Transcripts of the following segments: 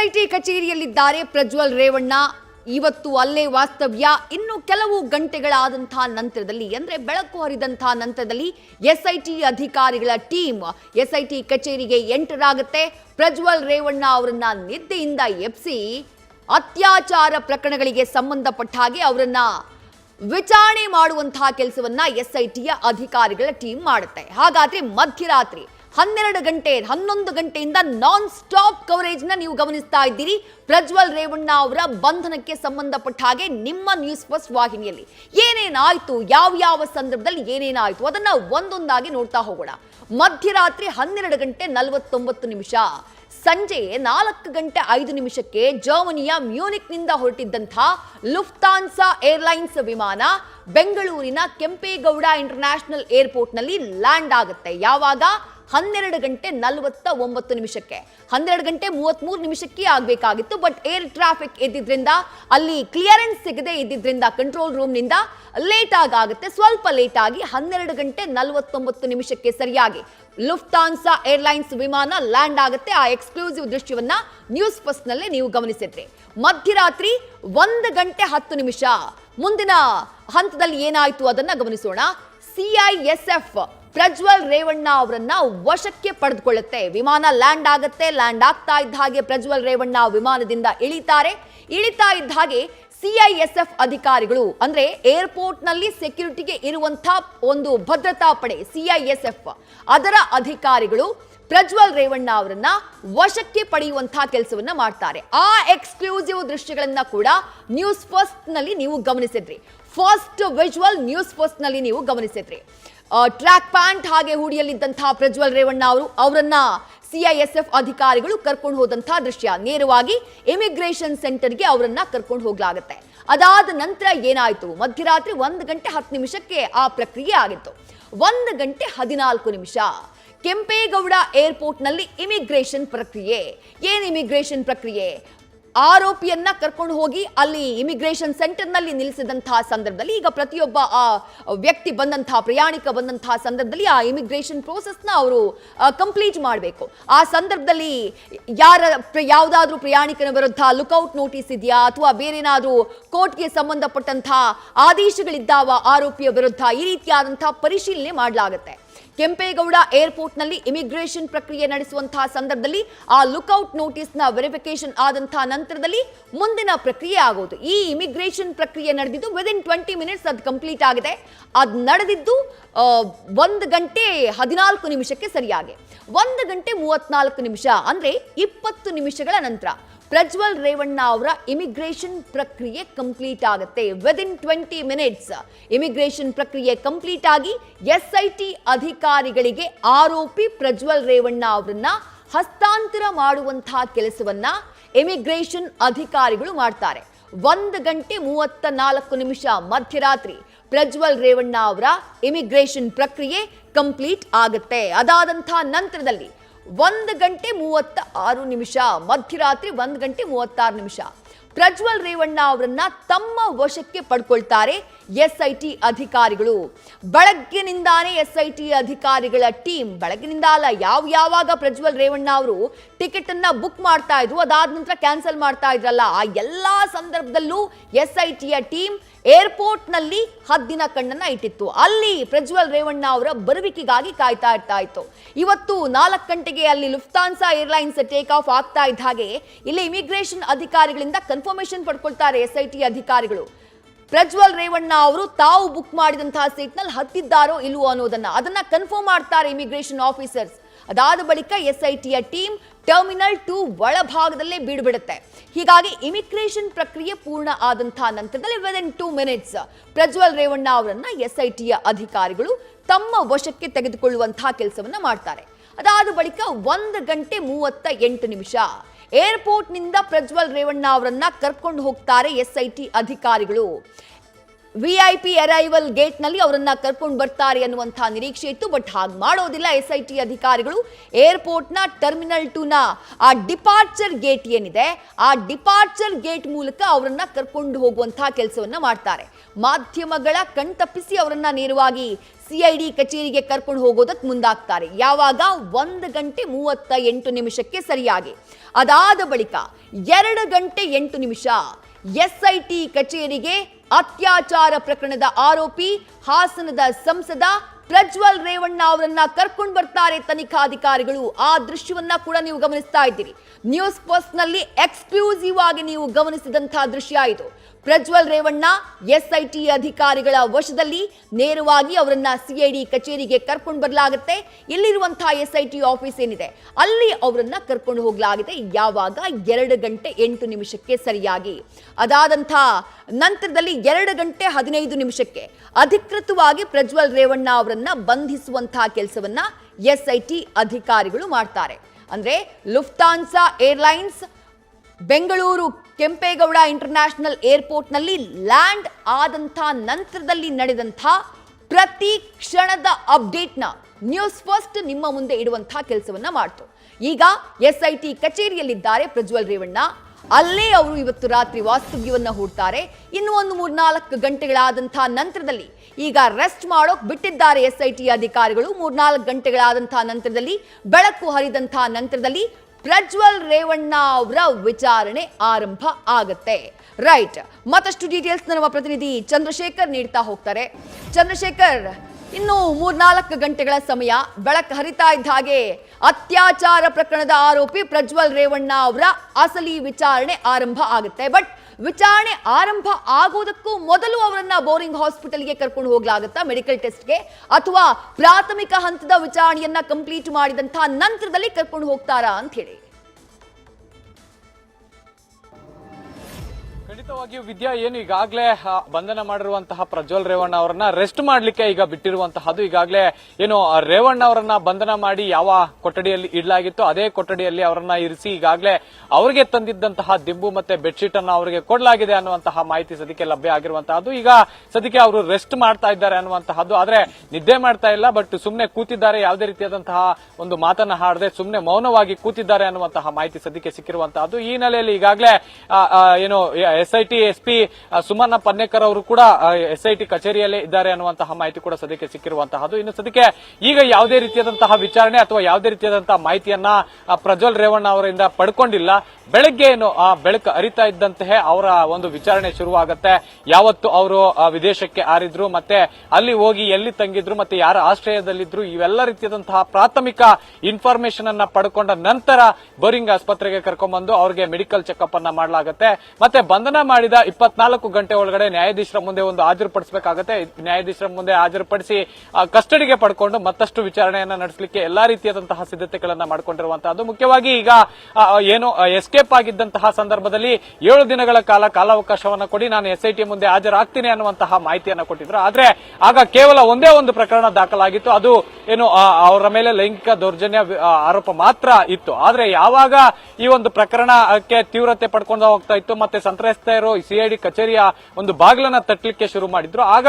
SIT ಕಚೇರಿಯಲ್ಲಿದ್ದಾರೆ Prajwal Revanna. ಇವತ್ತು ಅಲ್ಲೇ ವಾಸ್ತವ್ಯ. ಇನ್ನು ಕೆಲವು ಗಂಟೆಗಳಾದಂತಹ ನಂತರದಲ್ಲಿ, ಅಂದ್ರೆ ಬೆಳಕು ಹರಿದಂತಹ ನಂತರದಲ್ಲಿ ಎಸ್ಐಟಿ ಅಧಿಕಾರಿಗಳ ಟೀಮ್, ಎಸ್ಐಟಿ ಕಚೇರಿಗೆ ಎಂಟರ್ ಆಗುತ್ತೆ ಪ್ರಜ್ವಲ್ ರೇವಣ್ಣ ಅವರನ್ನ ನಿದ್ದೆಯಿಂದ ಎಬ್ಸಿ ಅತ್ಯಾಚಾರ ಪ್ರಕರಣಗಳಿಗೆ ಸಂಬಂಧಪಟ್ಟ ಹಾಗೆ ಅವರನ್ನ ವಿಚಾರಣೆ ಮಾಡುವಂತಹ ಕೆಲಸವನ್ನ ಎಸ್ಐಟಿಯ ಅಧಿಕಾರಿಗಳ ಟೀಮ್ ಮಾಡುತ್ತೆ. ಹಾಗಾದ್ರೆ ಮಧ್ಯರಾತ್ರಿ ಹನ್ನೆರಡು ಗಂಟೆ, ಹನ್ನೊಂದು ಗಂಟೆಯಿಂದ ನಾನ್ ಸ್ಟಾಪ್ ಕವರೇಜ್ನ ನೀವು ಗಮನಿಸ್ತಾ ಇದ್ದೀರಿ. ಪ್ರಜ್ವಲ್ ರೇವಣ್ಣ ಅವರ ಬಂಧನಕ್ಕೆ ಸಂಬಂಧಪಟ್ಟ ಹಾಗೆ ನಿಮ್ಮ ನ್ಯೂಸ್ ಫಸ್ಟ್ ವಾಹಿನಿಯಲ್ಲಿ. ಏನೇನಾಯ್ತು, ಯಾವ ಯಾವ ಸಂದರ್ಭದಲ್ಲಿ ಏನೇನಾಯ್ತು, ಅದನ್ನ ಒಂದೊಂದಾಗಿ ನೋಡ್ತಾ ಹೋಗೋಣ. ಮಧ್ಯರಾತ್ರಿ ಹನ್ನೆರಡು ಗಂಟೆ ನಲವತ್ತೊಂಬತ್ತು ನಿಮಿಷ. ಸಂಜೆ ನಾಲ್ಕು ಗಂಟೆ ಐದು ನಿಮಿಷಕ್ಕೆ ಜರ್ಮನಿಯ ಮ್ಯೂನಿಕ್ನಿಂದ ಹೊರಟಿದ್ದಂಥ ಲುಫ್ತಾನ್ಸಾ ಏರ್ಲೈನ್ಸ್ ವಿಮಾನ ಬೆಂಗಳೂರಿನ ಕೆಂಪೇಗೌಡ ಇಂಟರ್ನ್ಯಾಷನಲ್ ಏರ್ಪೋರ್ಟ್ನಲ್ಲಿ ಲ್ಯಾಂಡ್ ಆಗುತ್ತೆ. ಯಾವಾಗ? ಹನ್ನೆರಡು ಗಂಟೆ ನಲವತ್ತ ಒಂಬತ್ತು ನಿಮಿಷಕ್ಕೆ. ಹನ್ನೆರಡು ಗಂಟೆ ಮೂವತ್ಮೂರು ನಿಮಿಷಕ್ಕೆ ಆಗಬೇಕಾಗಿತ್ತು ಬಟ್ ಏರ್ ಟ್ರಾಫಿಕ್ ಇದ್ದಿದ್ರಿಂದ, ಅಲ್ಲಿ ಕ್ಲಿಯರೆನ್ಸ್ ಸಿಗದೆ ಇದ್ದಿದ್ರಿಂದ ಕಂಟ್ರೋಲ್ ರೂಮ್ನಿಂದ ಲೇಟ್ ಆಗುತ್ತೆ ಸ್ವಲ್ಪ ಲೇಟ್ ಆಗಿ ಹನ್ನೆರಡು ಗಂಟೆ ನಲವತ್ತೊಂಬತ್ತು ನಿಮಿಷಕ್ಕೆ ಸರಿಯಾಗಿ ಲುಫ್ತಾನ್ಸಾ ಏರ್ಲೈನ್ಸ್ ವಿಮಾನ ಲ್ಯಾಂಡ್ ಆಗುತ್ತೆ. ಆ ಎಕ್ಸ್ಕ್ಲೂಸಿವ್ ದೃಶ್ಯವನ್ನ ನ್ಯೂಸ್ ಫಸ್ಟ್ನಲ್ಲಿ ನೀವು ಗಮನಿಸಿದ್ರಿ. ಮಧ್ಯರಾತ್ರಿ ಒಂದು ಗಂಟೆ ಹತ್ತು ನಿಮಿಷ. ಮುಂದಿನ ಹಂತದಲ್ಲಿ ಏನಾಯ್ತು ಅದನ್ನ ಗಮನಿಸೋಣ. ಸಿಐಎಸ್ಎಫ್ ಪ್ರಜ್ವಲ್ ರೇವಣ್ಣ ಅವರನ್ನ ವಶಕ್ಕೆ ಪಡೆದುಕೊಳ್ಳುತ್ತೆ. ವಿಮಾನ ಲ್ಯಾಂಡ್ ಆಗುತ್ತೆ, ಲ್ಯಾಂಡ್ ಆಗ್ತಾ ಇದ್ದ ಹಾಗೆ ಪ್ರಜ್ವಲ್ ರೇವಣ್ಣ ವಿಮಾನದಿಂದ ಇಳಿತಾರೆ. ಇಳಿತಾ ಇದ್ದ ಹಾಗೆ ಸಿಐಎಸ್ಎಫ್ ಅಧಿಕಾರಿಗಳು, ಅಂದ್ರೆ ಏರ್ಪೋರ್ಟ್ನಲ್ಲಿ ಸೆಕ್ಯೂರಿಟಿಗೆ ಇರುವಂತಹ ಒಂದು ಭದ್ರತಾ ಪಡೆ ಸಿಐಎಸ್ಎಫ್ ಅದರ ಅಧಿಕಾರಿಗಳು ಪ್ರಜ್ವಲ್ ರೇವಣ್ಣ ಅವರನ್ನ ವಶಕ್ಕೆ ಪಡೆಯುವಂತಹ ಕೆಲಸವನ್ನ ಮಾಡ್ತಾರೆ. ಆ ಎಕ್ಸ್ಕ್ಲೂಸಿವ್ ದೃಶ್ಯಗಳನ್ನ ಕೂಡ ನ್ಯೂಸ್ ಫಸ್ಟ್ನಲ್ಲಿ ನೀವು ಗಮನಿಸಿದ್ರಿ. ಫಸ್ಟ್ ವಿಜುವಲ್ ನ್ಯೂಸ್ ಫಸ್ಟ್ನಲ್ಲಿ ನೀವು ಗಮನಿಸಿದ್ರಿ. ಟ್ರ್ಯಾಕ್ ಪ್ಯಾಂಟ್ ಹಾಗೆ ಹೂಡಿಯಲ್ಲಿದ್ದಂತಹ ಪ್ರಜ್ವಲ್ ರೇವಣ್ಣ ಅವರು ಅವರನ್ನ ಸಿಐಎಸ್ಎಫ್ ಅಧಿಕಾರಿಗಳು ಕರ್ಕೊಂಡು ಹೋದಂತಹ ದೃಶ್ಯ. ನೇರವಾಗಿ ಇಮಿಗ್ರೇಷನ್ ಸೆಂಟರ್ಗೆ ಅವರನ್ನ ಕರ್ಕೊಂಡು ಹೋಗಲಾಗುತ್ತೆ. ಅದಾದ ನಂತರ ಏನಾಯಿತು? ಮಧ್ಯರಾತ್ರಿ ಒಂದು ಗಂಟೆ ಹತ್ತು ನಿಮಿಷಕ್ಕೆ ಆ ಪ್ರಕ್ರಿಯೆ ಆಗಿತ್ತು. ಒಂದು ಗಂಟೆ ಹದಿನಾಲ್ಕು ನಿಮಿಷ. ಕೆಂಪೇಗೌಡ ಏರ್ಪೋರ್ಟ್ನಲ್ಲಿ ಇಮಿಗ್ರೇಷನ್ ಪ್ರಕ್ರಿಯೆ. ಏನು ಇಮಿಗ್ರೇಷನ್ ಪ್ರಕ್ರಿಯೆ? ಆರೋಪಿಯನ್ನ ಕರ್ಕೊಂಡು ಹೋಗಿ ಅಲ್ಲಿ ಇಮಿಗ್ರೇಷನ್ ಸೆಂಟರ್ನಲ್ಲಿ ನಿಲ್ಲಿಸಿದಂತಹ ಸಂದರ್ಭದಲ್ಲಿ ಈಗ ಪ್ರತಿಯೊಬ್ಬ, ಆ, ವ್ಯಕ್ತಿ ಬಂದಂತಹ, ಪ್ರಯಾಣಿಕ ಬಂದಂತಹ ಸಂದರ್ಭದಲ್ಲಿ ಆ ಇಮಿಗ್ರೇಷನ್ ಪ್ರೋಸೆಸ್ನ ಅವರು ಕಂಪ್ಲೀಟ್ ಮಾಡಬೇಕು. ಆ ಸಂದರ್ಭದಲ್ಲಿ ಯಾರ ಯಾವುದಾದ್ರೂ ಪ್ರಯಾಣಿಕನ ವಿರುದ್ಧ ಲುಕೌಟ್ ನೋಟಿಸ್ ಇದೆಯಾ? ಅಥವಾ ಬೇರೆನಾದರೂ ಕೋರ್ಟ್ಗೆ ಸಂಬಂಧಪಟ್ಟಂತಹ ಆದೇಶಗಳಿದ್ದಾವ? ಆರೋಪಿಯ ವಿರುದ್ಧ ಈ ರೀತಿಯಾದಂತಹ ಪರಿಶೀಲನೆ ಮಾಡಲಾಗುತ್ತೆ. ಕೆಂಪೇಗೌಡ ಏರ್ಪೋರ್ಟ್ನಲ್ಲಿ ಇಮಿಗ್ರೇಷನ್ ಪ್ರಕ್ರಿಯೆ ನಡೆಸುವಂತಹ ಸಂದರ್ಭದಲ್ಲಿ ಆ ಲುಕೌಟ್ ನೋಟಿಸ್ನ ವೆರಿಫಿಕೇಶನ್ ಆದಂತಹ ನಂತರದಲ್ಲಿ ಮುಂದಿನ ಪ್ರಕ್ರಿಯೆ ಆಗೋದು. ಈ ಇಮಿಗ್ರೇಷನ್ ಪ್ರಕ್ರಿಯೆ ನಡೆದಿದ್ದು ವಿದಿನ್ ಟ್ವೆಂಟಿ ಮಿನಿಟ್ಸ್ ಅದು ಕಂಪ್ಲೀಟ್ ಆಗಿದೆ. ಅದು ನಡೆದಿದ್ದು ಒಂದು ಗಂಟೆ ಹದಿನಾಲ್ಕು ನಿಮಿಷಕ್ಕೆ ಸರಿಯಾಗಿ. ಒಂದು ಗಂಟೆ ಮೂವತ್ನಾಲ್ಕು ನಿಮಿಷ, ಅಂದ್ರೆ ಇಪ್ಪತ್ತು ನಿಮಿಷಗಳ ನಂತರ. ಪ್ರಜ್ವಲ್ ರೇವಣ್ಣ ಅವರ ಇಮಿಗ್ರೇಷನ್ ಪ್ರಕ್ರಿಯೆ ಕಂಪ್ಲೀಟ್ ಆಗುತ್ತೆ. ವಿದಿನ್ ಟ್ವೆಂಟಿ ಮಿನಿಟ್ಸ್ ಇಮಿಗ್ರೇಷನ್ ಪ್ರಕ್ರಿಯೆ ಕಂಪ್ಲೀಟ್ ಆಗಿ ಎಸ್ಐಟಿ ಅಧಿಕಾರಿಗಳಿಗೆ ಆರೋಪಿ ಪ್ರಜ್ವಲ್ ರೇವಣ್ಣ ಅವರನ್ನ ಹಸ್ತಾಂತರ ಮಾಡುವಂತಹ ಕೆಲಸವನ್ನ ಇಮಿಗ್ರೇಷನ್ ಅಧಿಕಾರಿಗಳು ಮಾಡ್ತಾರೆ. ಒಂದು ಗಂಟೆ ಮೂವತ್ತ ನಾಲ್ಕು ನಿಮಿಷ ಮಧ್ಯರಾತ್ರಿ ಪ್ರಜ್ವಲ್ ರೇವಣ್ಣ ಅವರ ಇಮಿಗ್ರೇಷನ್ ಪ್ರಕ್ರಿಯೆ ಕಂಪ್ಲೀಟ್ ಆಗುತ್ತೆ. ಅದಾದಂಥ ನಂತರದಲ್ಲಿ ಒಂದು ಗಂಟೆ ಮೂವತ್ತ ಆರು ನಿಮಿಷ, ಮಧ್ಯರಾತ್ರಿ ಒಂದು ಗಂಟೆ ಮೂವತ್ತಾರು ನಿಮಿಷ. ಪ್ರಜ್ವಲ್ ರೇವಣ್ಣ ಅವರನ್ನ ತಮ್ಮ ವಶಕ್ಕೆ ಪಡ್ಕೊಳ್ತಾರೆ. ಎಸ್ಐಟಿ ಅಧಿಕಾರಿಗಳು. ಬೆಳಗ್ಗಿನಿಂದಾನೇ ಎಸ್ಐಟಿ ಅಧಿಕಾರಿಗಳ ಟೀಮ್ ಬೆಳಗ್ಗಿನಿಂದ ಅಲ್ಲ ಯಾವ ಯಾವಾಗ ಪ್ರಜ್ವಲ್ ರೇವಣ್ಣ ಅವರು ಟಿಕೆಟ್ ಅನ್ನ ಬುಕ್ ಮಾಡ್ತಾ ಇದ್ರು ಅದಾದ ನಂತರ ಕ್ಯಾನ್ಸಲ್ ಮಾಡ್ತಾ ಇದ್ರಲ್ಲ, ಆ ಎಲ್ಲಾ ಸಂದರ್ಭದಲ್ಲೂ ಎಸ್ಐಟಿಯ ಟೀಮ್ ಏರ್ಪೋರ್ಟ್ನಲ್ಲಿ ಹದ್ದಿನ ಕಣ್ಣನ್ನ ಇಟ್ಟಿತ್ತು. ಅಲ್ಲಿ ಪ್ರಜ್ವಲ್ ರೇವಣ್ಣ ಅವರ ಬರುವಿಕೆಗಾಗಿ ಕಾಯ್ತಾ ಇರ್ತಾ ಇತ್ತು. ಇವತ್ತು ನಾಲ್ಕು ಗಂಟೆಗೆ ಅಲ್ಲಿ ಲುಫ್ತಾನ್ಸಾ ಏರ್ಲೈನ್ಸ್ ಟೇಕ್ ಆಫ್ ಆಗ್ತಾ ಇದ್ದ ಹಾಗೆ ಇಲ್ಲಿ ಇಮಿಗ್ರೇಷನ್ ಅಧಿಕಾರಿಗಳಿಂದ ಕನ್ಫರ್ಮೇಶನ್ ಪಡ್ಕೊಳ್ತಾರೆ ಎಸ್ಐಟಿ ಅಧಿಕಾರಿಗಳು. ಪ್ರಜ್ವಲ್ ರೇವಣ್ಣ ಅವರು ತಾವು ಬುಕ್ ಮಾಡಿದಂತಹ ಸೀಟ್ನಲ್ಲಿ ಹತ್ತಿದ್ದಾರೋ ಇಲ್ವೋ ಅನ್ನೋದನ್ನ ಅದನ್ನ ಕನ್ಫರ್ಮ್ ಮಾಡ್ತಾರೆ ಇಮಿಗ್ರೇಷನ್ ಆಫೀಸರ್ಸ್ ಅದಾದ ಬಳಿಕ ಎಸ್ ಐ ಟಿಯ ಟೀಮ್ ಟರ್ಮಿನಲ್ ಟು ಒಳಭಾಗದಲ್ಲೇ ಬೀಡುಬಿಡುತ್ತೆ. ಹೀಗಾಗಿ ಇಮಿಗ್ರೇಷನ್ ಪ್ರಕ್ರಿಯೆ ಪೂರ್ಣ ಆದಂತಹ ನಂತರದಲ್ಲಿ within two minutes Prajwal Revanna ಅವರನ್ನ ಎಸ್ ಐ ಟಿಯ ಅಧಿಕಾರಿಗಳು ತಮ್ಮ ವಶಕ್ಕೆ ತೆಗೆದುಕೊಳ್ಳುವಂತಹ ಕೆಲಸವನ್ನ ಮಾಡ್ತಾರೆ. ಅದಾದ ಬಳಿಕ ಒಂದು ಗಂಟೆ ಮೂವತ್ತ ಎಂಟು ನಿಮಿಷ. ಏರ್ಪೋರ್ಟ್ನಿಂದ ಪ್ರಜ್ವಲ್ ರೇವಣ್ಣ ಅವರನ್ನ ಕರ್ಕೊಂಡು ಹೋಗ್ತಾರೆ ಎಸ್ಐಟಿ ಅಧಿಕಾರಿಗಳು. ವಿ ಐ ಪಿ ಅರೈವಲ್ ಗೇಟ್ನಲ್ಲಿ ಅವರನ್ನ ಕರ್ಕೊಂಡು ಬರ್ತಾರೆ ಅನ್ನುವಂತಹ ನಿರೀಕ್ಷೆ ಇತ್ತು ಬಟ್ ಹಾಗೆ ಮಾಡೋದಿಲ್ಲ. ಎಸ್ ಐ ಟಿ ಅಧಿಕಾರಿಗಳು ಏರ್ಪೋರ್ಟ್ನ ಟರ್ಮಿನಲ್ ಟೂನ ಆ ಡಿಪಾರ್ಚರ್ ಗೇಟ್ ಏನಿದೆ, ಆ ಡಿಪಾರ್ಚರ್ ಗೇಟ್ ಮೂಲಕ ಅವರನ್ನ ಕರ್ಕೊಂಡು ಹೋಗುವಂತಹ ಕೆಲಸವನ್ನ ಮಾಡ್ತಾರೆ. ಮಾಧ್ಯಮಗಳ ಕಣ್ತಪ್ಪಿಸಿ ಅವರನ್ನ ನೇರವಾಗಿ ಸಿಐಡಿ ಕಚೇರಿಗೆ ಕರ್ಕೊಂಡು ಹೋಗೋದಕ್ಕೆ ಮುಂದಾಗ್ತಾರೆ. ಯಾವಾಗ? ಒಂದು ಗಂಟೆ ಮೂವತ್ತ ಎಂಟು ನಿಮಿಷಕ್ಕೆ ಸರಿಯಾಗಿ. ಅದಾದ ಬಳಿಕ ಎರಡು ಗಂಟೆ ಎಂಟು ನಿಮಿಷ ಎಸ್ಐಟಿ ಕಚೇರಿಗೆ ಅತ್ಯಾಚಾರ ಪ್ರಕರಣದ ಆರೋಪಿ, ಹಾಸನದ ಸಂಸದ ಪ್ರಜ್ವಲ್ ರೇವಣ್ಣ ಅವರನ್ನ ಕರ್ಕೊಂಡು ಬರ್ತಾರೆ ತನಿಖಾಧಿಕಾರಿಗಳು. ಆ ದೃಶ್ಯವನ್ನ ಕೂಡ ನೀವು ಗಮನಿಸ್ತಾ ಇದ್ದೀರಿ. ನ್ಯೂಸ್ ಪೋಸ್ಟ್ನಲ್ಲಿ ಎಕ್ಸ್ಕ್ಲೂಸಿವ್ ಆಗಿ ನೀವು ಗಮನಿಸಿದಂತಹ ದೃಶ್ಯ ಇದು. ಪ್ರಜ್ವಲ್ ರೇವಣ್ಣ, ಎಸ್ಐಟಿ ಅಧಿಕಾರಿಗಳ ವಶದಲ್ಲಿ ನೇರವಾಗಿ ಅವರನ್ನ ಸಿಐಡಿ ಕಚೇರಿಗೆ ಕರ್ಕೊಂಡು ಬರಲಾಗುತ್ತೆ. ಇಲ್ಲಿರುವಂತಹ ಎಸ್ಐಟಿ ಆಫೀಸ್ ಏನಿದೆ, ಅಲ್ಲಿ ಅವರನ್ನ ಕರ್ಕೊಂಡು ಹೋಗಲಾಗಿದೆ. ಯಾವಾಗ? ಎರಡು ಗಂಟೆ ಎಂಟು ನಿಮಿಷಕ್ಕೆ ಸರಿಯಾಗಿ. ಅದಾದಂಥ ನಂತರದಲ್ಲಿ ಎರಡು ಗಂಟೆ ಹದಿನೈದು ನಿಮಿಷಕ್ಕೆ ಅಧಿಕೃತವಾಗಿ ಪ್ರಜ್ವಲ್ ರೇವಣ್ಣ ಅವರನ್ನ ಬಂಧಿಸುವಂತಹ ಕೆಲಸವನ್ನ ಎಸ್ಐಟಿ ಅಧಿಕಾರಿಗಳು ಮಾಡ್ತಾರೆ. ಅಂದ್ರೆ Lufthansa airlines Bengaluru Kempegowda international ಏರ್ಪೋರ್ಟ್ನಲ್ಲಿ land ಆದಂಥ ನಂತರದಲ್ಲಿ ನಡೆದಂಥ ಪ್ರತಿ ಕ್ಷಣದ ಅಪ್ಡೇಟ್ನ ನ್ಯೂಸ್ ಫಸ್ಟ್ ನಿಮ್ಮ ಮುಂದೆ ಇಡುವಂತಹ ಕೆಲಸವನ್ನ ಮಾಡ್ತು. ಈಗ ಎಸ್ ಐ ಟಿ ಕಚೇರಿಯಲ್ಲಿದ್ದಾರೆ ಪ್ರಜ್ವಲ್ ರೇವಣ್ಣ. ಅಲ್ಲೇ ಅವರು ಇವತ್ತು ರಾತ್ರಿ ವಾಸ್ತವ್ಯವನ್ನ ಹೂಡ್ತಾರೆ. ಇನ್ನು ಒಂದು ಮೂರ್ನಾಲ್ಕು ಗಂಟೆಗಳಾದಂಥ ನಂತರದಲ್ಲಿ ಈಗ ರೆಸ್ಟ್ ಮಾಡೋಕ್ ಬಿಟ್ಟಿದ್ದಾರೆ ಎಸ್ ಐ ಟಿ ಅಧಿಕಾರಿಗಳು. ಮೂರ್ನಾಲ್ಕು ಗಂಟೆಗಳಾದಂಥ ನಂತರದಲ್ಲಿ ಬೆಳಕು ಹರಿದಂಥ ನಂತರದಲ್ಲಿ ಪ್ರಜ್ವಲ್ ರೇವಣ್ಣ ಅವರ ವಿಚಾರಣೆ ಆರಂಭ ಆಗತ್ತೆ. ರೈಟ್, ಮತ್ತಷ್ಟು ಡೀಟೇಲ್ಸ್ ನಮ್ಮ ಪ್ರತಿನಿಧಿ ಚಂದ್ರಶೇಖರ್ ನೀಡ್ತಾ ಹೋಗ್ತಾರೆ. ಚಂದ್ರಶೇಖರ್, ಇನ್ನು ಮೂರ್ನಾಲ್ಕು ಗಂಟೆಗಳ ಸಮಯ, ಬೆಳಕು ಹರಿತಾ ಇದ್ದ ಹಾಗೆ ಅತ್ಯಾಚಾರ ಪ್ರಕರಣದ ಆರೋಪಿ ಪ್ರಜ್ವಲ್ ರೇವಣ್ಣ ಅವರ ಅಸಲಿ ವಿಚಾರಣೆ ಆರಂಭ ಆಗುತ್ತೆ. ಬಟ್ ವಿಚಾರಣೆ ಆರಂಭ ಆಗೋದಕ್ಕೂ ಮೊದಲು ಅವರನ್ನ ಬೋರಿಂಗ್ ಹಾಸ್ಪಿಟಲ್ಗೆ ಕರ್ಕೊಂಡು ಹೋಗ್ಲಾಗುತ್ತಾ ಮೆಡಿಕಲ್ ಟೆಸ್ಟ್ಗೆ? ಅಥವಾ ಪ್ರಾಥಮಿಕ ಹಂತದ ವಿಚಾರಣೆಯನ್ನ ಕಂಪ್ಲೀಟ್ ಮಾಡಿದಂತಹ ನಂತರದಲ್ಲಿ ಕರ್ಕೊಂಡು ಹೋಗ್ತಾರಾ ಅಂತ ಹೇಳಿ ಖಂಡಿತವಾಗಿಯೂ ವಿದ್ಯಾ ಏನು ಈಗಾಗಲೇ ಬಂಧನ ಮಾಡಿರುವಂತಹ ಪ್ರಜ್ವಲ್ ರೇವಣ್ಣ ಅವರನ್ನ ರೆಸ್ಟ್ ಮಾಡ್ಲಿಕ್ಕೆ ಈಗ ಬಿಟ್ಟಿರುವಂತಹದ್ದು ಈಗಾಗಲೇ ಏನು ರೇವಣ್ಣ ಅವರನ್ನ ಬಂಧನ ಮಾಡಿ ಯಾವ ಕೊಠಡಿಯಲ್ಲಿ ಇಡಲಾಗಿತ್ತು, ಅದೇ ಕೊಠಡಿಯಲ್ಲಿ ಅವರನ್ನ ಇರಿಸಿ ಈಗಾಗಲೇ ಅವರಿಗೆ ತಂದಿದ್ದಂತಹ ದಿಂಬು ಮತ್ತೆ ಬೆಡ್ಶೀಟ್ ಅನ್ನ ಅವರಿಗೆ ಕೊಡಲಾಗಿದೆ ಅನ್ನುವಂತಹ ಮಾಹಿತಿ ಸದ್ಯಕ್ಕೆ ಲಭ್ಯ ಆಗಿರುವಂತಹದ್ದು. ಈಗ ಸದ್ಯಕ್ಕೆ ಅವರು ರೆಸ್ಟ್ ಮಾಡ್ತಾ ಇದ್ದಾರೆ ಅನ್ನುವಂತಹದ್ದು. ಆದ್ರೆ ನಿದ್ದೆ ಮಾಡ್ತಾ ಇಲ್ಲ ಬಟ್ ಸುಮ್ನೆ ಕೂತಿದ್ದಾರೆ, ಯಾವುದೇ ರೀತಿಯಾದಂತಹ ಒಂದು ಮಾತನ್ನ ಹಾಡದೆ ಸುಮ್ನೆ ಮೌನವಾಗಿ ಕೂತಿದ್ದಾರೆ ಅನ್ನುವಂತಹ ಮಾಹಿತಿ ಸದ್ಯಕ್ಕೆ ಸಿಕ್ಕಿರುವಂತಹದ್ದು. ಈ ಹಿನ್ನೆಲೆಯಲ್ಲಿ ಈಗಾಗಲೇ ಏನು S T SP Suman Pennekar ಅವರು ಕೂಡ ಎಸ್ಐಟಿ ಕಚೇರಿಯಲ್ಲೇ ಇದ್ದಾರೆ ಅನ್ನುವಂತಹ ಮಾಹಿತಿ ಕೂಡ ಸದ್ಯಕ್ಕೆ ಸಿಕ್ಕಿರುವಂತಹದ್ದು. ಇನ್ನು ಸದ್ಯಕ್ಕೆ ಈಗ ಯಾವುದೇ ರೀತಿಯಾದಂತಹ ವಿಚಾರಣೆ ಅಥವಾ ಯಾವುದೇ ರೀತಿಯಾದಂತಹ ಮಾಹಿತಿಯನ್ನ ಪ್ರಜ್ವಲ್ ರೇವಣ್ಣ ಅವರಿಂದ ಪಡ್ಕೊಂಡಿಲ್ಲ. ಬೆಳಗ್ಗೆ ಏನು, ಆ, ಬೆಳಕು ಅರಿತಾ ಇದ್ದಂತೆ ಅವರ ಒಂದು ವಿಚಾರಣೆ ಶುರುವಾಗುತ್ತೆ. ಯಾವತ್ತು ಅವರು ವಿದೇಶಕ್ಕೆ ಆರಿದ್ರು, ಮತ್ತೆ ಅಲ್ಲಿ ಹೋಗಿ ಎಲ್ಲಿ ತಂಗಿದ್ರು, ಮತ್ತೆ ಯಾರ ಆಶ್ರಯದಲ್ಲಿದ್ರು, ಇವೆಲ್ಲ ರೀತಿಯಾದಂತಹ ಪ್ರಾಥಮಿಕ ಇನ್ಫಾರ್ಮೇಶನ್ ಅನ್ನ ಪಡ್ಕೊಂಡ ನಂತರ ಬೋರಿಂಗ್ ಆಸ್ಪತ್ರೆಗೆ ಕರ್ಕೊಂಡ್ಬಂದು ಅವ್ರಿಗೆ ಮೆಡಿಕಲ್ ಚೆಕ್ಅಪ್ ಅನ್ನ ಮಾಡಲಾಗುತ್ತೆ. ಮತ್ತೆ ಬಂಧನ ಮಾಡಿದ ಇಪ್ಪತ್ನಾಲ್ಕು ಗಂಟೆ ಒಳಗಡೆ ನ್ಯಾಯಾಧೀಶರ ಮುಂದೆ ಒಂದು ಹಾಜರುಪಡಿಸಬೇಕಾಗುತ್ತೆ. ನ್ಯಾಯಾಧೀಶರ ಮುಂದೆ ಹಾಜರುಪಡಿಸಿ ಕಸ್ಟಡಿಗೆ ಪಡ್ಕೊಂಡು ಮತ್ತಷ್ಟು ವಿಚಾರಣೆಯನ್ನ ನಡೆಸಲಿಕ್ಕೆ ಎಲ್ಲಾ ರೀತಿಯಾದಂತಹ ಸಿದ್ಧತೆಗಳನ್ನ ಮಾಡಿಕೊಂಡಿರುವಂತಹದ್ದು. ಮುಖ್ಯವಾಗಿ ಈಗ ಏನು ಎಸ್ಕೇಪ್ ಆಗಿದ್ದಂತಹ ಸಂದರ್ಭದಲ್ಲಿ ಏಳು ದಿನಗಳ ಕಾಲ ಕಾಲಾವಕಾಶವನ್ನ ಕೊಡಿ, ನಾನು ಎಸ್ಐಟಿ ಮುಂದೆ ಹಾಜರಾಗ್ತೀನಿ ಅನ್ನುವಂತಹ ಮಾಹಿತಿಯನ್ನ ಕೊಟ್ಟಿದ್ರು. ಆದ್ರೆ ಆಗ ಕೇವಲ ಒಂದೇ ಒಂದು ಪ್ರಕರಣ ದಾಖಲಾಗಿತ್ತು. ಅದು ಏನು ಅವರ ಮೇಲೆ ಲೈಂಗಿಕ ದೌರ್ಜನ್ಯ ಆರೋಪ ಮಾತ್ರ ಇತ್ತು. ಆದ್ರೆ ಯಾವಾಗ ಈ ಒಂದು ಪ್ರಕರಣಕ್ಕೆ ತೀವ್ರತೆ ಪಡ್ಕೊಂಡು ಹೋಗ್ತಾ ಇತ್ತು, ಮತ್ತೆ ಸಂತ್ರಸ್ತೆಯರು ಸಿಐಡಿ ಕಚೇರಿಯ ಒಂದು ಬಾಗಿಲನ್ನ ತಟ್ಟಲಿಕ್ಕೆ ಶುರು ಮಾಡಿದ್ರು. ಆಗ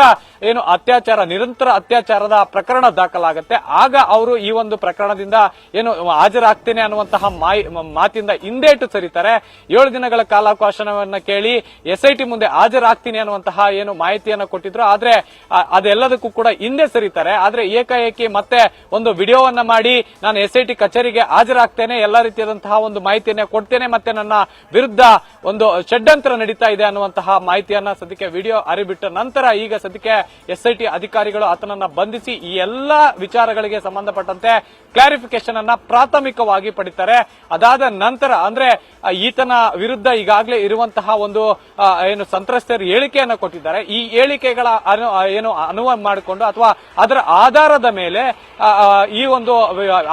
ಏನು ಅತ್ಯಾಚಾರ, ನಿರಂತರ ಅತ್ಯಾಚಾರದ ಪ್ರಕರಣ ದಾಖಲಾಗುತ್ತೆ. ಆಗ ಅವರು ಈ ಒಂದು ಪ್ರಕರಣದಿಂದ ಏನು ಹಾಜರಾಗ್ತೇನೆ ಅನ್ನುವಂತಹ ಮಾತಿಂದ ಹಿಂದೇಟು ಸರಿತಾರೆ. ಏಳು ದಿನಗಳ ಕಾಲಾವಕಾಶವನ್ನ ಕೇಳಿ ಎಸ್ಐಟಿ ಮುಂದೆ ಹಾಜರಾಗ್ತೀನಿ ಅನ್ನುವಂತಹ ಏನು ಮಾಹಿತಿಯನ್ನ ಕೊಟ್ಟಿದ್ರು. ಆದ್ರೆ ಅದೆಲ್ಲದಕ್ಕೂ ಕೂಡ ಹಿಂದೆ ಸರಿತಾರೆ. ಆದ್ರೆ ಏಕಾಏಕಿ ಮತ್ತೆ ಒಂದು ವಿಡಿಯೋವನ್ನ ಮಾಡಿ ನಾನು ಎಸ್ಐಟಿ ಕಚೇರಿಗೆ ಹಾಜರಾಗ್ತೇನೆ, ಎಲ್ಲ ರೀತಿಯಾದಂತಹ ಒಂದು ಮಾಹಿತಿಯನ್ನ ಕೊಡ್ತೇನೆ, ಮತ್ತೆ ನನ್ನ ವಿರುದ್ಧ ಒಂದು ಷಡ್ಯಂತ್ರ ನಡೀತಾ ಇದೆ ಅನ್ನುವಂತಹ ಮಾಹಿತಿಯನ್ನ ಸದ್ಯಕ್ಕೆ ವಿಡಿಯೋ ಅರಿಬಿಟ್ಟ ನಂತರ ಈಗ ಸದ್ಯಕ್ಕೆ ಎಸ್ಐಟಿ ಅಧಿಕಾರಿಗಳು ಆತನನ್ನ ಬಂಧಿಸಿ ಈ ಎಲ್ಲಾ ವಿಚಾರಗಳಿಗೆ ಸಂಬಂಧಪಟ್ಟಂತೆ ಕ್ಲಾರಿಫಿಕೇಶನ್ ಅನ್ನ ಪ್ರಾಥಮಿಕವಾಗಿ ಪಡಿತಾರೆ. ಅದಾದ ನಂತರ ಅಂದ್ರೆ ಈತನ ವಿರುದ್ಧ ಈಗಾಗಲೇ ಇರುವಂತಹ ಒಂದು ಏನು ಸಂತ್ರಸ್ತರು ಹೇಳಿಕೆಯನ್ನು ಕೊಟ್ಟಿದ್ದಾರೆ. ಈ ಹೇಳಿಕೆಗಳ ಏನು ಅನುವ ಮಾಡಿಕೊಂಡು ಅಥವಾ ಅದರ ಆಧಾರದ ಮೇಲೆ ಈ ಒಂದು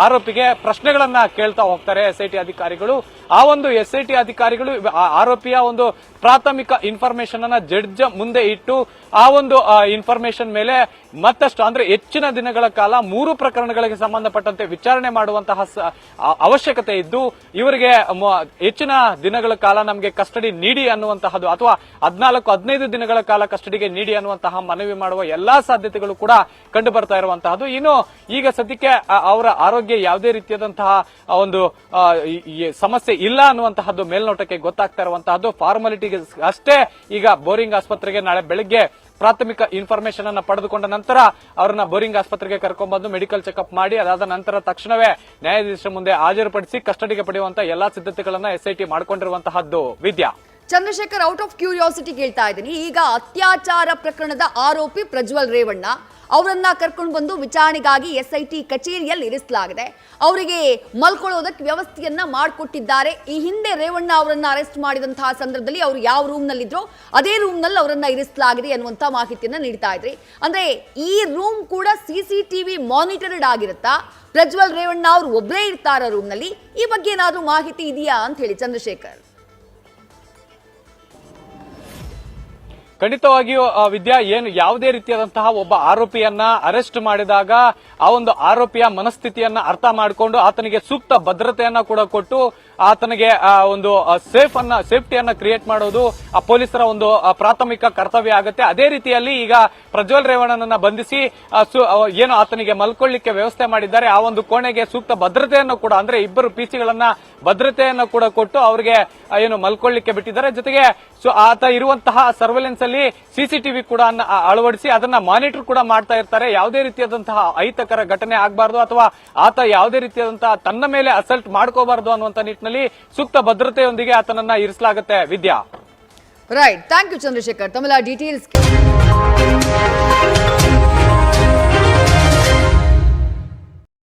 ಆರೋಪಿಗೆ ಪ್ರಶ್ನೆಗಳನ್ನ ಕೇಳ್ತಾ ಹೋಗ್ತಾರೆ ಎಸ್ಐಟಿ ಅಧಿಕಾರಿಗಳು. ಆ ಒಂದು ಎಸ್ಐಟಿ ಅಧಿಕಾರಿಗಳು ಆರೋಪಿಯ ಒಂದು ಪ್ರಾಥಮಿಕ ಇನ್ಫಾರ್ಮೇಶನ್ ಅನ್ನ ಜಡ್ಜ್ ಮುಂದೆ ಇಟ್ಟು ಆ ಒಂದು ಇನ್ಫಾರ್ಮೇಶನ್ ಮೇಲೆ ಮತ್ತಷ್ಟು ಅಂದ್ರೆ ಹೆಚ್ಚಿನ ದಿನಗಳ ಕಾಲ ಮೂರು ಪ್ರಕರಣಗಳಿಗೆ ಸಂಬಂಧಪಟ್ಟಂತೆ ವಿಚಾರಣೆ ಮಾಡುವಂತಹ ಅವಶ್ಯಕತೆ ಇದ್ದು, ಇವರಿಗೆ ಹೆಚ್ಚಿನ ದಿನಗಳ ಕಾಲ ನಮಗೆ ಕಸ್ಟಡಿ ನೀಡಿ ಅನ್ನುವಂತಹದ್ದು, ಅಥವಾ ಹದಿನಾಲ್ಕು, ಹದಿನೈದು ದಿನಗಳ ಕಾಲ ಕಸ್ಟಡಿಗೆ ನೀಡಿ ಅನ್ನುವಂತಹ ಮನವಿ ಮಾಡುವ ಎಲ್ಲಾ ಸಾಧ್ಯತೆಗಳು ಕೂಡ ಕಂಡು ಬರ್ತಾ ಇರುವಂತಹದ್ದು. ಇನ್ನು ಈಗ ಸದ್ಯಕ್ಕೆ ಅವರ ಆರೋಗ್ಯ ಯಾವುದೇ ರೀತಿಯಾದಂತಹ ಒಂದು ಸಮಸ್ಯೆ ಇಲ್ಲ ಅನ್ನುವಂತಹದ್ದು ಮೇಲ್ನೋಟಕ್ಕೆ ಗೊತ್ತಾಗ್ತಾ ಇರುವಂತಹದ್ದು. ಫಾರ್ಮಾಲಿಟಿಗೆ ಅಷ್ಟೇ ಈಗ ಬೋರಿಂಗ್ ಆಸ್ಪತ್ರೆಗೆ ನಾಳೆ ಬೆಳಗ್ಗೆ ಪ್ರಾಥಮಿಕ ಇನ್ಫಾರ್ಮೇಶನ್ ಅನ್ನ ಪಡೆದುಕೊಂಡ ನಂತರ ಅವರನ್ನ ಬೋರಿಂಗ್ ಆಸ್ಪತ್ರೆಗೆ ಕರ್ಕೊಂಡ್ಬಂದು ಮೆಡಿಕಲ್ ಚೆಕಪ್ ಮಾಡಿ, ಅದಾದ ನಂತರ ತಕ್ಷಣವೇ ನ್ಯಾಯಾಧೀಶರ ಮುಂದೆ ಹಾಜರುಪಡಿಸಿ ಕಸ್ಟಡಿಗೆ ಪಡೆಯುವಂತಹ ಎಲ್ಲಾ ಸಿದ್ಧತೆಗಳನ್ನ SIT ಮಾಡಿಕೊಂಡಿರುವಂತಹದ್ದು Vidya. Chandrashekhar out of curiosity ಕೇಳ್ತಾ ಇದ್ದೀನಿ. ಈಗ ಅತ್ಯಾಚಾರ ಪ್ರಕರಣದ ಆರೋಪಿ ಪ್ರಜ್ವಲ್ ರೇವಣ್ಣ ಅವರನ್ನ ಕರ್ಕೊಂಡು ಬಂದು ವಿಚಾರಣೆಗಾಗಿ ಎಸ್ ಐ ಟಿ ಕಚೇರಿಯಲ್ಲಿ ಇರಿಸಲಾಗಿದೆ. ಅವರಿಗೆ ಮಲ್ಕೊಳ್ಳೋದಕ್ಕೆ ವ್ಯವಸ್ಥೆಯನ್ನ ಮಾಡಿಕೊಟ್ಟಿದ್ದಾರೆ. ಈ ಹಿಂದೆ ರೇವಣ್ಣ ಅವರನ್ನ ಅರೆಸ್ಟ್ ಮಾಡಿದಂತಹ ಸಂದರ್ಭದಲ್ಲಿ ಅವರು ಯಾವ ರೂಮ್ ನಲ್ಲಿದ್ರು ಅದೇ ರೂಮ್ನಲ್ಲಿ ಅವರನ್ನ ಇರಿಸಲಾಗಿದೆ ಅನ್ನುವಂತ ಮಾಹಿತಿಯನ್ನ ನೀಡ್ತಾ ಇದ್ರಿ. ಅಂದ್ರೆ ಈ ರೂಮ್ ಕೂಡ ಸಿ ಸಿ ಮಾನಿಟರ್ಡ್ ಆಗಿರುತ್ತಾ? ಪ್ರಜ್ವಲ್ ರೇವಣ್ಣ ಅವರು ಒಬ್ಬರೇ ಇರ್ತಾರ ರೂಮ್ನಲ್ಲಿ ಈ ಬಗ್ಗೆ ಏನಾದರೂ ಮಾಹಿತಿ ಇದೆಯಾ ಅಂತ ಹೇಳಿ ಚಂದ್ರಶೇಖರ್. ಖಂಡಿತವಾಗಿಯೂ ವಿದ್ಯಾ ಏನು ಯಾವುದೇ ರೀತಿಯಾದಂತಹ ಒಬ್ಬ ಆರೋಪಿಯನ್ನ ಅರೆಸ್ಟ್ ಮಾಡಿದಾಗ ಆ ಒಂದು ಆರೋಪಿಯ ಮನಸ್ಥಿತಿಯನ್ನ ಅರ್ಥ ಮಾಡಿಕೊಂಡು ಆತನಿಗೆ ಸೂಕ್ತ ಭದ್ರತೆಯನ್ನ ಕೂಡ ಕೊಟ್ಟು ಆತನಿಗೆ ಒಂದು ಸೇಫ್ ಅನ್ನ ಸೇಫ್ಟಿಯನ್ನ ಕ್ರಿಯೇಟ್ ಮಾಡೋದು ಆ ಪೊಲೀಸರ ಒಂದು ಪ್ರಾಥಮಿಕ ಕರ್ತವ್ಯ ಆಗುತ್ತೆ. ಅದೇ ರೀತಿಯಲ್ಲಿ ಈಗ ಪ್ರಜ್ವಲ್ ರೇವಣ್ಣನನ್ನ ಬಂಧಿಸಿ ಏನು ಆತನಿಗೆ ಮಲ್ಕೊಳ್ಳಿಕ್ಕೆ ವ್ಯವಸ್ಥೆ ಮಾಡಿದ್ದಾರೆ, ಆ ಒಂದು ಕೋಣೆಗೆ ಸೂಕ್ತ ಭದ್ರತೆಯನ್ನು ಕೂಡ, ಅಂದ್ರೆ ಇಬ್ಬರು ಪಿಸಿಗಳನ್ನ ಭದ್ರತೆಯನ್ನು ಕೂಡ ಕೊಟ್ಟು ಅವರಿಗೆ ಏನು ಮಲ್ಕೊಳ್ಳಿಕ್ಕೆ ಬಿಟ್ಟಿದ್ದಾರೆ. ಜೊತೆಗೆ ಆತ ಇರುವಂತಹ ಸರ್ವೆಲೆನ್ಸ್ ಅಲ್ಲಿ ಸಿಸಿಟಿವಿ ಕೂಡ ಅಳವಡಿಸಿ ಅದನ್ನ ಮಾನಿಟರ್ ಕೂಡ ಮಾಡ್ತಾ ಇರ್ತಾರೆ. ಯಾವುದೇ ರೀತಿಯಾದಂತಹ ಅಹಿತಕರ ಘಟನೆ ಆಗಬಾರ್ದು ಅಥವಾ ಆತ ಯಾವುದೇ ರೀತಿಯಾದಂತಹ ತನ್ನ ಮೇಲೆ ಅಸಲ್ಟ್ ಮಾಡ್ಕೋಬಾರ್ದು ಅನ್ನುವಂತ ನಿಟ್ಟಿನಲ್ಲಿ ಸೂಕ್ತ ಭದ್ರತೆಯೊಂದಿಗೆ ಆತನನ್ನ ಇರಿಸಲಾಗುತ್ತೆ. Vidya. Right thank you Chandrashekhar ತಮಿಳ details